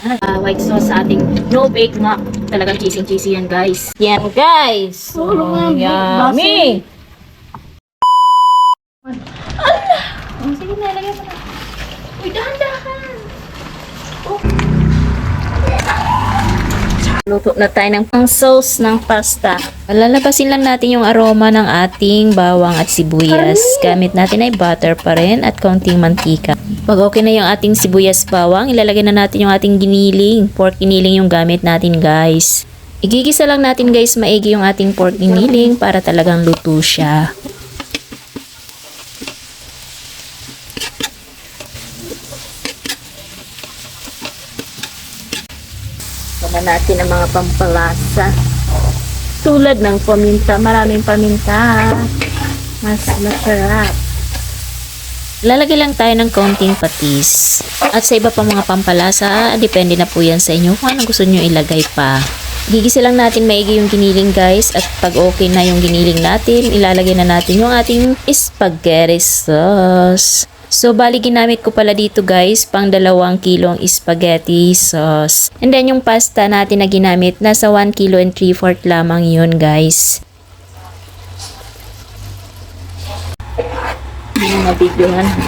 Ah, white sauce sa ating no bake mac. Talagang cheesy cheesy yan guys. Yan guys. Oh, nga, yummy. Oh, sige na, lagyan mo na. Uy, dahan-dahan. Luto na tayo ng pang sauce ng pasta. Lalabasin lang natin yung aroma ng ating bawang at sibuyas. Gamit natin ay butter pa rin at konting mantika. Pag okay na yung ating sibuyas bawang, ilalagay na natin yung ating giniling. Pork giniling yung gamit natin guys. Igigisa lang natin guys maigi yung ating pork giniling para talagang luto siya. Wala natin ang mga pampalasa. Tulad ng paminta, maraming paminta. Mas masarap. Lalagay lang tayo ng konting patis. At sa iba pa mga pampalasa, depende na po yan sa inyo kung anong gusto nyo ilagay pa. Gigisa lang natin maigi yung giniling guys at pag okay na yung giniling natin, ilalagay na natin yung ating spaghetti sauce. So, bali ginamit ko pala dito guys, pang dalawang kilong spaghetti sauce. And then yung pasta natin na ginamit, nasa 1 kilo and 3 4 lamang yun guys. Yung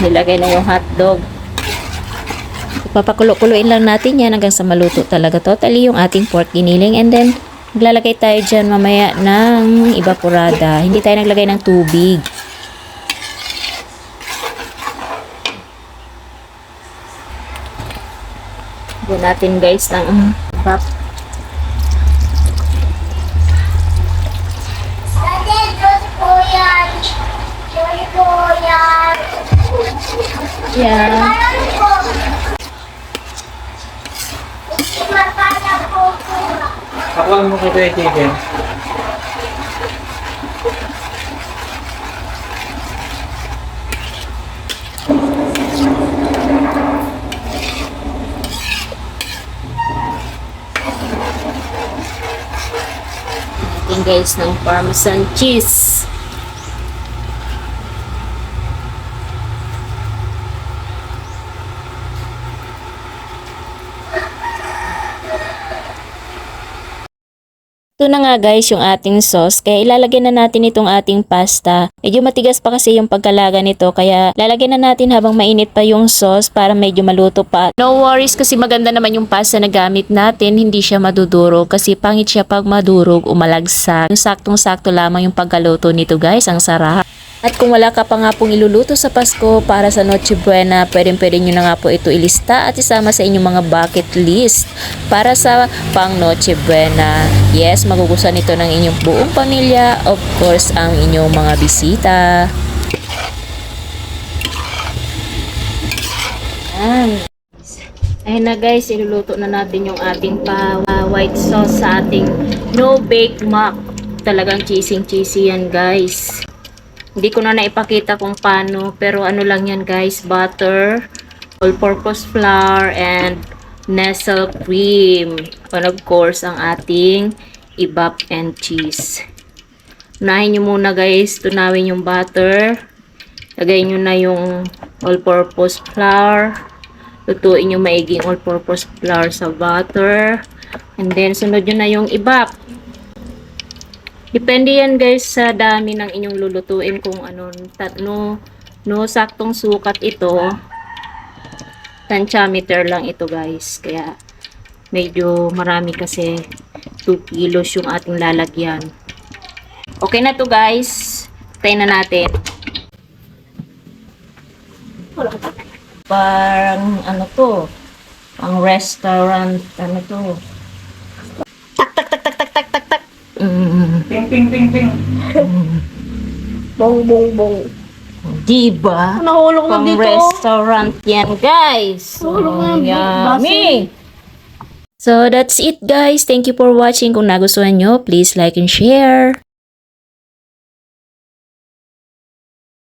nilagay na yung hotdog. Papakulo-kuloyin lang natin yan hanggang sa maluto talaga totally yung ating pork giniling and then maglalagay tayo dyan mamaya ng evaporada. Hindi tayo naglagay ng tubig. Buo natin guys ng yan. Yeah. Pakuan mo kay Kuya Chicken. Natin guys ng parmesan cheese. Ito na nga guys yung ating sauce kaya ilalagay na natin itong ating pasta. Medyo matigas pa kasi yung pagkalaga nito kaya lalagyan na natin habang mainit pa yung sauce para medyo maluto pa. No worries kasi maganda naman yung pasta na gamit natin hindi siya madudurog kasi pangit siya pag madurog umalagsak. Saktong-sakto lamang yung pagkaluto nito guys ang sarap. At kung wala ka pa nga pong iluluto sa Pasko para sa Noche Buena, pwedeng pwede nyo na nga po ito ilista at isama sa inyong mga bucket list para sa pang Noche Buena. Yes, magugustuhan ito ng inyong buong pamilya, of course, ang inyong mga bisita. Ayan. Ayun na guys, iluluto na natin yung ating pa white sauce sa ating no bake mac. Talagang cheesy cheesy yan guys. Hindi ko na naipakita kung paano, pero ano lang yan guys, butter, all-purpose flour, and nestle cream. And of course, ang ating ibap and cheese. Unahin nyo muna guys, tunawin yung butter. Lagay nyo na yung all-purpose flour. Lutuin yung maiging all-purpose flour sa butter. And then, sunod nyo na yung ibap. Depende yan guys sa dami ng inyong lulutuin kung ano, no, no saktong sukat ito. Tantiameter lang ito guys. Kaya medyo marami kasi 2 kilos yung ating lalagyan. Okay na to guys. Tayo na natin. Parang ano to, ang restaurant, ano to. Tak tak tak tak tak tak tak tak. Mm. Ping, ping, ping, ping. Bong, bong, bong. Diba? Nahulog na Pang dito. restaurant yan, guys. Nahulog na Oh, yummy. So, that's it, guys. Thank you for watching. Kung nagustuhan nyo, please like and share.